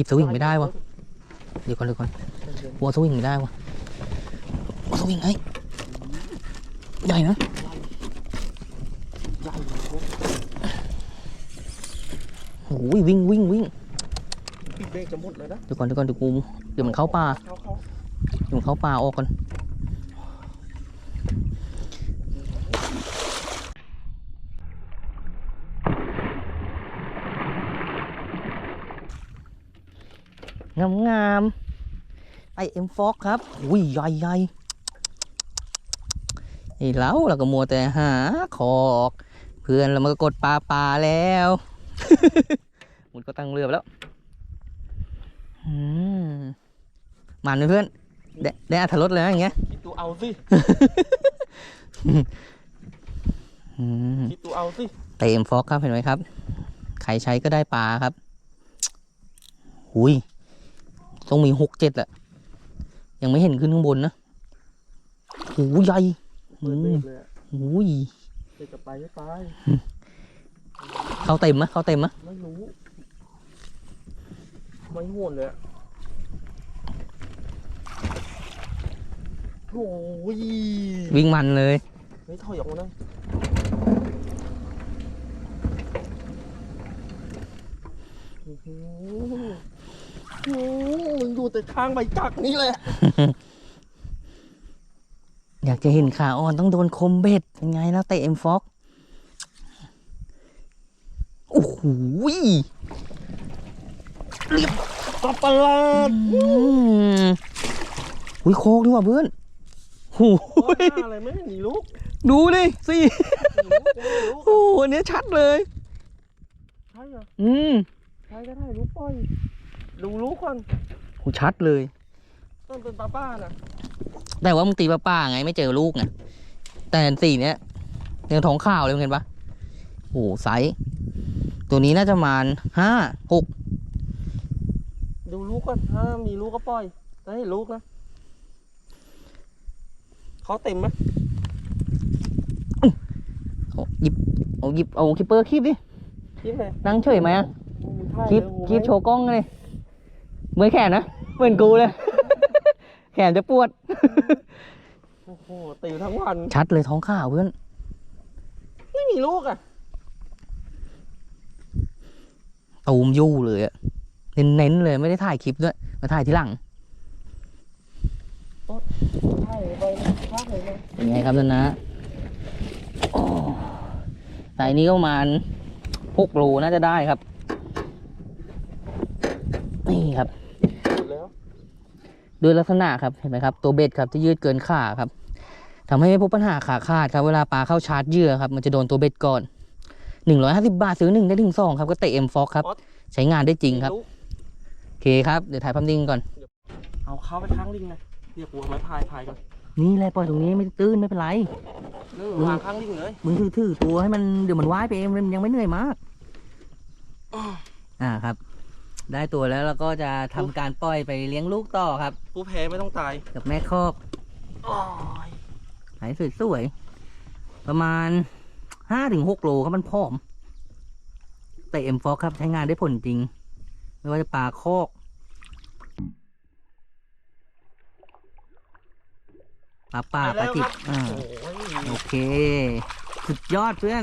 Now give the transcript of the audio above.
ยิบสวิงไม่ได้วะเดี๋ยวก่อนเดี๋ยวก่อนวัวสวิงไม่ได้วะวัวสวิงไอ้ใหญ่นะใหญ่เลยโอ้ยวิ่งวิ่งวิ่งพี่เบรกจะหมดเลยนะเดี๋ยวก่อนเดี๋ยวก่อนเดี๋ยวกูเดี๋ยวมันเข้าป่าเข้าเข้าเดี๋ยวมันเข้าป่าออกก่อน งามงามๆไอเอ็มฟอกครับ อุ้ยใหญ่ใหญ่ไอ้เล้าเราก็มัวแต่หาขอกเพื่อนเรามันก็กดปลาปลาแล้วมันก็ตั้งเรือไปแล้วอืมมันไหมเพื่อนได้ได้อัธรสเลยนะอย่างเงี้ยคิดดูเอาสิอืมคิดดูเอาสิเต็มฟอกครับเห็นไหมครับ ใครใช้ก็ได้ปลาครับ หุย ต้องมีหกเจ็ดแหละ ยังไม่เห็นขึ้นข้างบนนะหูใหญ่เปิดเบรกเลยอะหูยเบรกจะไปไม่ไปเข้าเต็มมะเข้าเต็มมะไม่รู้ไม่ห่วนเลยอะโอ้ยวิ่งมันเลยไม่ถอยออกมานะอื้อหืออื้อมึงดู แต่ทางใบจักรนี่แหละ อยากจะเห็นขาอ่อนต้องโดนคมเบ็ดเป็นไงแล้วเตะเอ็มฟอกโอ้โหยสับประหลาดอืมอุ้ยโคกดีกว่าเพื่อนโอ้โอ้ยยอะไรไม่หนีลูก ดูดิสิหนีลูกไม่หนีลูกโอ้โหอันเนี้ยชัดเลยใช่เหรออืมใช่ก็ได้ลูกปล่อยดูลูกก่อน โหชัดเลย ต้นเป็นป้าป้าน่ะแต่ว่ามึงตีป้าๆไงไม่เจอลูกไงแต่สีเนี้ยเนื้อท้องข้าวเลยมึงเห็นปะโอ้โหไซส์ตัวนี้น่าจะประมาณห้าหกดูลูกก่อนถ้ามีลูกก็ปล่อยจะให้ลูกนะเขาเต็มไหมเอาหยิบเอาหยิบเอาคิปเปอร์คีบดิคิดเลยนั่งเฉยไหมอะมึงถ่ายคีบเลยโอ้โหคีบโชว์กล้องเลยเห มือนแขนนะเหมือนกูเลย แขนจะปวด โอ้โหตีทั้งวัน ชัดเลยท้องข้าวเพื่อน ไม่มีลูกอะตูมยู่เลยอะเน้นๆเลยไม่ได้ถ่ายคลิปด้วย มาถ่ายทีหลังถ่ายไปภาพเลยนะเป็นไงครับนั่นนะโอ้สายนี้ก็ประมาณหกโลน่าจะได้ครับ นี่ครับหมด แล้วด้วยลักษณะครับเห็นไหมครับตัวเบ็ดครับที่ยืดเกินขาครับทำให้ไม่พบปัญหาขาขาดครับ เวลาปลาเข้าชาร์จเหยื่อครับมันจะโดนตัวเบ็ดก่อน 150 บาทซื้อหนึ่งได้ถึงสองครับก็เตะเอ็มฟอกครับ ใช้งานได้จริงครับมีลูกโอเคครับเดี๋ยวถ่ายภาพนิ่งก่อน เอาเข้าไปข้างลิงนะเรียกวัวไม้พายพายก่อนนี่แหละปล่อยตรงนี้ไม่ตื้นไม่เป็นไรเรื่องวางข้างลิงเลยมึงถือถือตัวให้มันเดี๋ยวมันว่ายไปเองมันยังไม่เหนื่อยมากอ่าครับ ได้ตัวแล้วเราก็จะทำการปล่อยไปเลี้ยงลูกต่อครับ ผู้แพ้ไม่ต้องตายกับแม่คอกโอ้ยไหนสวยๆประมาณห้าถึงหกโลครับมันพร้อม แต่เอ็มฟอกครับใช้งานได้ผลจริง ไม่ว่าจะปลาคอกปลาป่าปลาจิบอ่าโอ้ย โอเค สุดยอดเพื่อน